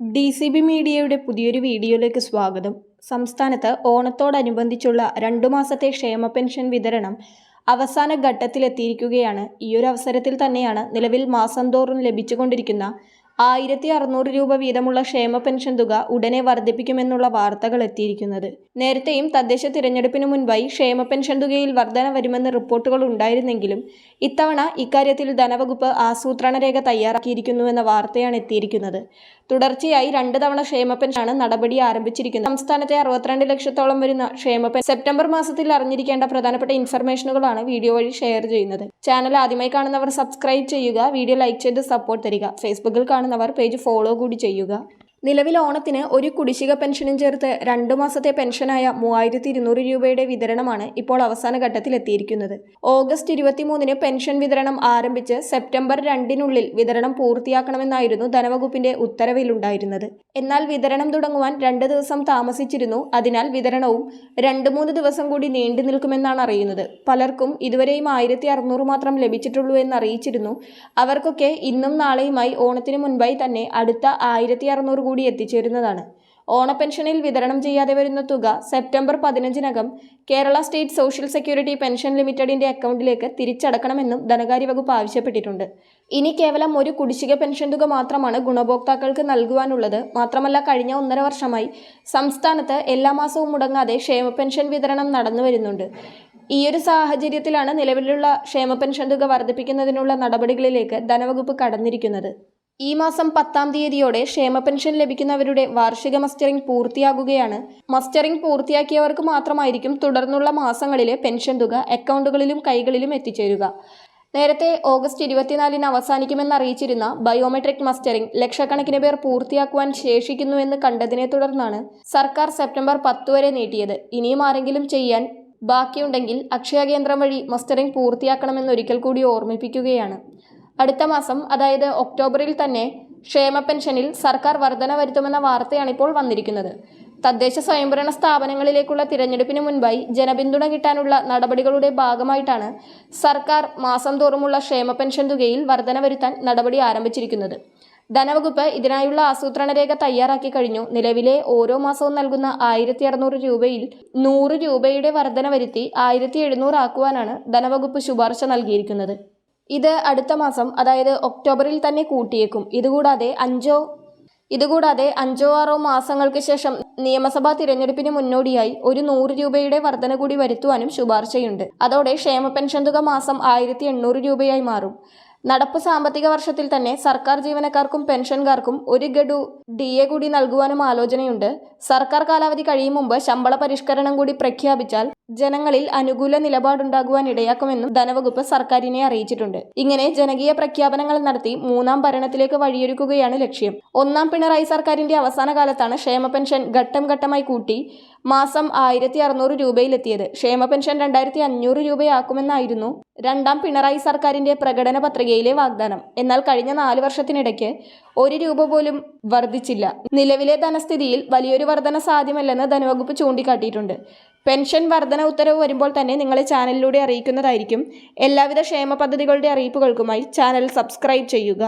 D C B മീഡിയയുടെ പുതിയൊരു വീഡിയോയിലേക്ക് സ്വാഗതം. സംസ്ഥാനത്ത് ഓണത്തോടനുബന്ധിച്ചുള്ള രണ്ടു മാസത്തെ ക്ഷേമ പെൻഷൻ വിതരണം അവസാന ഘട്ടത്തിലെത്തിയിരിക്കുകയാണ്. ഈയൊരു അവസരത്തിൽ തന്നെയാണ് നിലവിൽ മാസം തോറും ലഭിച്ചുകൊണ്ടിരിക്കുന്ന ആയിരത്തി അറുന്നൂറ് രൂപ വീതമുള്ള ക്ഷേമ പെൻഷൻ തുക ഉടനെ വർദ്ധിപ്പിക്കുമെന്നുള്ള വാർത്തകൾ എത്തിയിരിക്കുന്നത്. നേരത്തെയും തദ്ദേശ തിരഞ്ഞെടുപ്പിന് മുൻപായി ക്ഷേമ പെൻഷൻ തുകയിൽ വർധന വരുമെന്ന് റിപ്പോർട്ടുകൾ ഉണ്ടായിരുന്നെങ്കിലും ഇത്തവണ ഇക്കാര്യത്തിൽ ധനവകുപ്പ് ആസൂത്രണ രേഖ തയ്യാറാക്കിയിരിക്കുന്നുവെന്ന വാർത്തയാണ് എത്തിയിരിക്കുന്നത്. തുടർച്ചയായി രണ്ട് തവണ ക്ഷേമ പെൻഷനാണ് നടപടി ആരംഭിച്ചിരിക്കുന്നത്. സംസ്ഥാനത്തെ അറുപത്തിരണ്ട് ലക്ഷത്തോളം വരുന്ന ക്ഷേമ പെൻ സെപ്റ്റംബർ മാസത്തിൽ അറിഞ്ഞിരിക്കേണ്ട പ്രധാനപ്പെട്ട ഇൻഫർമേഷനുകളാണ് വീഡിയോ വഴി ഷെയർ ചെയ്യുന്നത്. ചാനൽ ആദ്യമായി കാണുന്നവർ സബ്സ്ക്രൈബ് ചെയ്യുക വീഡിയോ ലൈക്ക് ചെയ്ത് സപ്പോർട്ട് തരിക. ഫേസ്ബുക്കിൽ കാണുന്നവർ പേജ് ഫോളോ കൂടി ചെയ്യുക. നിലവിൽ ഓണത്തിന് ഒരു കുടിശ്ശിക പെൻഷനും ചേർത്ത് രണ്ടു മാസത്തെ പെൻഷനായ മൂവായിരത്തി ഇരുന്നൂറ് രൂപയുടെ വിതരണമാണ് ഇപ്പോൾ അവസാന ഘട്ടത്തിലെത്തിയിരിക്കുന്നത്. ഓഗസ്റ്റ് ഇരുപത്തിമൂന്നിന് പെൻഷൻ വിതരണം ആരംഭിച്ച് സെപ്റ്റംബർ രണ്ടിനുള്ളിൽ വിതരണം പൂർത്തിയാക്കണമെന്നായിരുന്നു ധനവകുപ്പിന്റെ ഉത്തരവിലുണ്ടായിരുന്നത്. എന്നാൽ വിതരണം തുടങ്ങുവാൻ രണ്ട് ദിവസം താമസിച്ചിരുന്നു. അതിനാൽ വിതരണവും രണ്ട് മൂന്ന് ദിവസം കൂടി നീണ്ടു നിൽക്കുമെന്നാണ് അറിയുന്നത്. പലർക്കും ഇതുവരെയും ആയിരത്തി അറുന്നൂറ് മാത്രം ലഭിച്ചിട്ടുള്ളൂ എന്ന് അറിയിച്ചിരുന്നു അവർക്കൊക്കെ ഇന്നും നാളെയുമായി ഓണത്തിന് മുൻപായി തന്നെ അടുത്ത ആയിരത്തി അറുന്നൂറ് കൂടി എത്തിച്ചേരുന്നതാണ്. ഓണപ്പെൻഷനിൽ വിതരണം ചെയ്യാതെ വരുന്ന തുക September പതിനഞ്ചിനകം Kerala state social security pension ലിമിറ്റഡിന്റെ അക്കൗണ്ടിലേക്ക് തിരിച്ചടക്കണമെന്നും ധനകാര്യ വകുപ്പ് ആവശ്യപ്പെട്ടിട്ടുണ്ട്. ഇനി കേവലം ഒരു കുടിശ്ശിക പെൻഷൻ തുക മാത്രമാണ് ഗുണഭോക്താക്കൾക്ക് നൽകുവാനുള്ളത്. മാത്രമല്ല കഴിഞ്ഞ ഒന്നര വർഷമായി സംസ്ഥാനത്ത് എല്ലാ മാസവും മുടങ്ങാതെ ക്ഷേമ പെൻഷൻ വിതരണം നടന്നു വരുന്നുണ്ട്. ഈ ഒരു സാഹചര്യത്തിലാണ് നിലവിലുള്ള ക്ഷേമ പെൻഷൻ തുക വർദ്ധിപ്പിക്കുന്നതിനുള്ള നടപടികളിലേക്ക് ധനവകുപ്പ് കടന്നിരിക്കുന്നത്. ഈ മാസം പത്താം തീയതിയോടെ ക്ഷേമ പെൻഷൻ ലഭിക്കുന്നവരുടെ വാർഷിക മസ്റ്ററിംഗ് പൂർത്തിയാകുകയാണ്. മസ്റ്ററിംഗ് പൂർത്തിയാക്കിയവർക്ക് മാത്രമായിരിക്കും തുടർന്നുള്ള മാസങ്ങളിലെ പെൻഷൻ തുക അക്കൗണ്ടുകളിലും കൈകളിലും എത്തിച്ചേരുക. നേരത്തെ ഓഗസ്റ്റ് ഇരുപത്തിനാലിന് അവസാനിക്കുമെന്ന് അറിയിച്ചിരുന്ന ബയോമെട്രിക് മസ്റ്ററിംഗ് ലക്ഷക്കണക്കിന് പേർ പൂർത്തിയാക്കുവാൻ ശേഷിക്കുന്നുവെന്ന് കണ്ടതിനെ തുടർന്നാണ് സർക്കാർ സെപ്റ്റംബർ പത്ത് വരെ നീട്ടിയത്. ഇനിയും ആരെങ്കിലും ചെയ്യാൻ ബാക്കിയുണ്ടെങ്കിൽ അക്ഷയ കേന്ദ്രം വഴി മസ്റ്ററിംഗ് പൂർത്തിയാക്കണമെന്ന് ഒരിക്കൽ കൂടി ഓർമ്മിപ്പിക്കുകയാണ്. അടുത്ത മാസം അതായത് ഒക്ടോബറിൽ തന്നെ ക്ഷേമ പെൻഷനിൽ സർക്കാർ വർധന വരുത്തുമെന്ന വാർത്തയാണ് ഇപ്പോൾ വന്നിരിക്കുന്നത്. തദ്ദേശ സ്വയംഭരണ സ്ഥാപനങ്ങളിലേക്കുള്ള തിരഞ്ഞെടുപ്പിന് മുൻപായി ജനപിന്തുണ കിട്ടാനുള്ള നടപടികളുടെ ഭാഗമായിട്ടാണ് സർക്കാർ മാസം തോറുമുള്ള ക്ഷേമ പെൻഷൻ തുകയിൽ വർധന വരുത്താൻ നടപടി ആരംഭിച്ചിരിക്കുന്നത്. ധനവകുപ്പ് ഇതിനായുള്ള ആസൂത്രണ രേഖ തയ്യാറാക്കി കഴിഞ്ഞു. നിലവിലെ ഓരോ മാസവും നൽകുന്ന ആയിരത്തി അറുന്നൂറ് രൂപയിൽ നൂറ് രൂപയുടെ വർധന വരുത്തി ആയിരത്തി എഴുന്നൂറ് ആക്കുവാനാണ് ധനവകുപ്പ് ശുപാർശ നൽകിയിരിക്കുന്നത്. ഇത് അടുത്ത മാസം അതായത് ഒക്ടോബറിൽ തന്നെ കൂട്ടിയേക്കും. ഇതുകൂടാതെ അഞ്ചോ ഇതുകൂടാതെ അഞ്ചോ ആറോ മാസങ്ങൾക്ക് ശേഷം നിയമസഭാ തിരഞ്ഞെടുപ്പിന് മുന്നോടിയായി ഒരു നൂറ് രൂപയുടെ വർധന കൂടി വരുത്തുവാനും ശുപാർശയുണ്ട്. അതോടെ ക്ഷേമ പെൻഷൻ തുക മാസം ആയിരത്തി രൂപയായി മാറും. നടപ്പ് സാമ്പത്തിക വർഷത്തിൽ തന്നെ സർക്കാർ ജീവനക്കാർക്കും പെൻഷൻകാർക്കും ഒരു ഗഡു ഡി എ കൂടി നൽകുവാനും ആലോചനയുണ്ട്. സർക്കാർ കാലാവധി കഴിയും മുമ്പ് ശമ്പള പരിഷ്കരണം കൂടി പ്രഖ്യാപിച്ചാൽ ജനങ്ങളിൽ അനുകൂല നിലപാടുണ്ടാകുവാൻ ഇടയാക്കുമെന്നും ധനവകുപ്പ് സർക്കാരിനെ അറിയിച്ചിട്ടുണ്ട്. ഇങ്ങനെ ജനകീയ പ്രഖ്യാപനങ്ങൾ നടത്തി മൂന്നാം ഭരണത്തിലേക്ക് വഴിയൊരുക്കുകയാണ് ലക്ഷ്യം. ഒന്നാം പിണറായി സർക്കാരിന്റെ അവസാന കാലത്താണ് ക്ഷേമ പെൻഷൻ ഘട്ടം ഘട്ടമായി കൂട്ടി മാസം ആയിരത്തി അറുന്നൂറ് രൂപയിലെത്തിയത്. ക്ഷേമ പെൻഷൻ രണ്ടായിരത്തി അഞ്ഞൂറ് രൂപയാക്കുമെന്നായിരുന്നു രണ്ടാം പിണറായി സർക്കാരിന്റെ പ്രകടന പത്രികയിലെ വാഗ്ദാനം. എന്നാൽ കഴിഞ്ഞ നാല് വർഷത്തിനിടയ്ക്ക് ഒരു രൂപ പോലും വർദ്ധിച്ചില്ല. നിലവിലെ ധനസ്ഥിതിയിൽ വലിയൊരു വർധന സാധ്യമല്ലെന്ന് ധനവകുപ്പ് ചൂണ്ടിക്കാട്ടിയിട്ടുണ്ട്. പെൻഷൻ വർധന ഉത്തരവ് വരുമ്പോൾ തന്നെ നിങ്ങളെ ചാനലിലൂടെ അറിയിക്കുന്നതായിരിക്കും. എല്ലാവിധ ക്ഷേമ പദ്ധതികളുടെ അറിയിപ്പുകൾക്കുമായി ചാനൽ സബ്സ്ക്രൈബ് ചെയ്യുക.